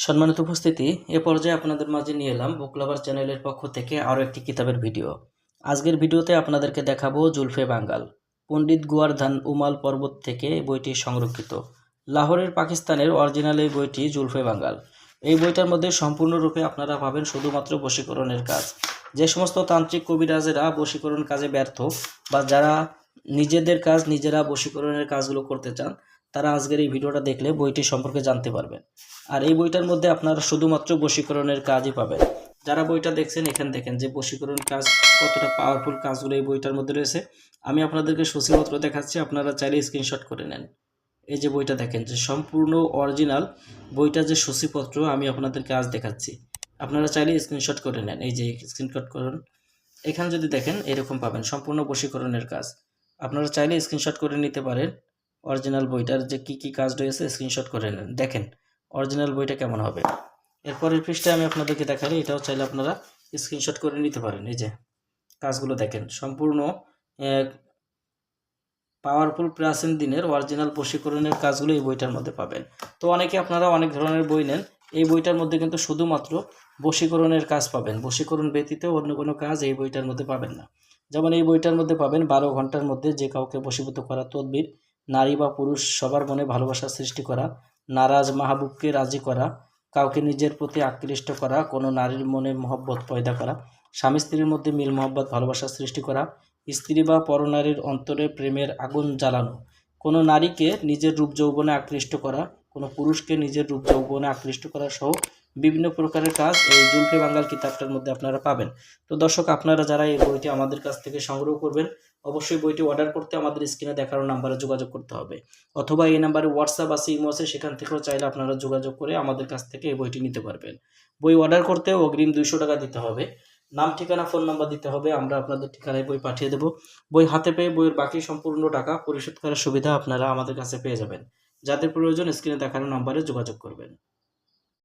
সম্মানিত উপস্থিতি, এ পর্যায়ে আপনাদের মাঝে নিয়ে এলাম বুকলাভার চ্যানেলের পক্ষ থেকে আরও একটি কিতাবের ভিডিও। আজকের ভিডিওতে আপনাদেরকে দেখাবো জুলফে বাঙ্গাল, পণ্ডিত গোয়ার্ধান উমাল পর্বত থেকে বইটি সংরক্ষিত। লাহোরের পাকিস্তানের অরিজিনাল এই বইটি জুলফে বাঙ্গাল। এই বইটার মধ্যে সম্পূর্ণরূপে আপনারা পাবেন শুধুমাত্র বশীকরণের কাজ। যে সমস্ত তান্ত্রিক কবিরাজেরা বশীকরণ কাজে ব্যর্থ বা যারা নিজেদের কাজ নিজেরা বশীকরণের কাজগুলো করতে চান তারা আজকের এই ভিডিওটা দেখলে বইটি সম্পর্কে জানতে পারবেন। আর এই বইটার মধ্যে আপনারা শুধুমাত্র বশীকরণের কাজই পাবেন। যারা বইটা দেখছেন, এখানে দেখেন যে বশীকরণ কাজ, কতটা পাওয়ারফুল কাজগুলো এই বইটার মধ্যে রয়েছে। আমি আপনাদেরকে সূচিপত্র দেখাচ্ছি, আপনারা চাইলে স্ক্রিনশট করে নেন। এই যে বইটা দেখেন যে সম্পূর্ণ অরিজিনাল বইটা যে সূচিপত্র আমি আপনাদেরকে আজ দেখাচ্ছি। আপনারা চাইলে স্ক্রিনশট করে নেন, এই যে স্ক্রিনশট করুন। এখানে যদি দেখেন, এরকম পাবেন সম্পূর্ণ বশীকরণের কাজ। আপনারা চাইলে স্ক্রিনশট করে নিতে পারেন। অরিজিনাল বইটার যে কি কি কাজ রয়েছে স্ক্রিনশট করে নেন। দেখেন, অরিজিনাল বইটা কেমন হবে। এরপরের পৃষ্ঠায় আমি আপনাদেরকে দেখাই এটাও চাইলে আপনারা স্ক্রিনশট করে নিতে পারেন। এই যে, কাজগুলো দেখেন, সম্পূর্ণ পাওয়ারফুল প্রাচীন দিনের অরিজিনাল বশীকরণের কাজগুলো এই বইটার মধ্যে পাবেন। তো অনেকে আপনারা অনেক ধরনের বই নেন, এই বইটার মধ্যে কিন্তু শুধুমাত্র বশীকরণের কাজ পাবেন। বশীকরণ ব্যতীত অন্য কোনো কাজ এই বইটার মধ্যে পাবেন না। যেমন এই বইটার মধ্যে পাবেন, বারো ঘণ্টার মধ্যে যে কাউকে বশীভূত করা তদবির নারী বা পুরুষ সবার মনে ভালোবাসা সৃষ্টি করা, নারাজ মাহবুবকে রাজি করা, কাউকে নিজের প্রতি আকৃষ্ট করা, কোনো নারীর মনে মহব্বত পয়দা করা, স্বামী স্ত্রীর মধ্যে মিল মহব্বত ভালোবাসা সৃষ্টি করা, স্ত্রী বা পরনারীর অন্তরে প্রেমের আগুন জ্বালানো কোনো নারীকে নিজের রূপ যৌবনে আকৃষ্ট করা, কোনো পুরুষকে নিজের রূপ যৌবনে আকৃষ্ট করা সহ বিভিন্ন প্রকারের কাজ এই জুলফে বাঙ্গাল কিতাবটার মধ্যে আপনারা পাবেন। তো দর্শক, আপনারা যারা এই বইটি আমাদের কাছ থেকে সংগ্রহ করবেন, অবশ্যই বইটি অর্ডার করতে আমাদের স্ক্রিনে দেখানো নাম্বারে যোগাযোগ করতে হবে। অথবা এই নাম্বারে হোয়াটসঅ্যাপ আছে ইমো আছে, সেখান থেকেও চাইলে আপনারা যোগাযোগ করে আমাদের কাছ থেকে এই বইটি নিতে পারবেন। বই অর্ডার করতে অগ্রিম দুইশো টাকা দিতে হবে। নাম, ঠিকানা, ফোন নাম্বার দিতে হবে। আমরা আপনাদের ঠিকানায় বই পাঠিয়ে দেবো। বই হাতে পেয়ে বইয়ের বাকি সম্পূর্ণ টাকা পরিশোধ করার সুবিধা আপনারা আমাদের কাছে পেয়ে যাবেন। যাদের প্রয়োজন স্ক্রিনে দেখানো নাম্বারে যোগাযোগ করবেন।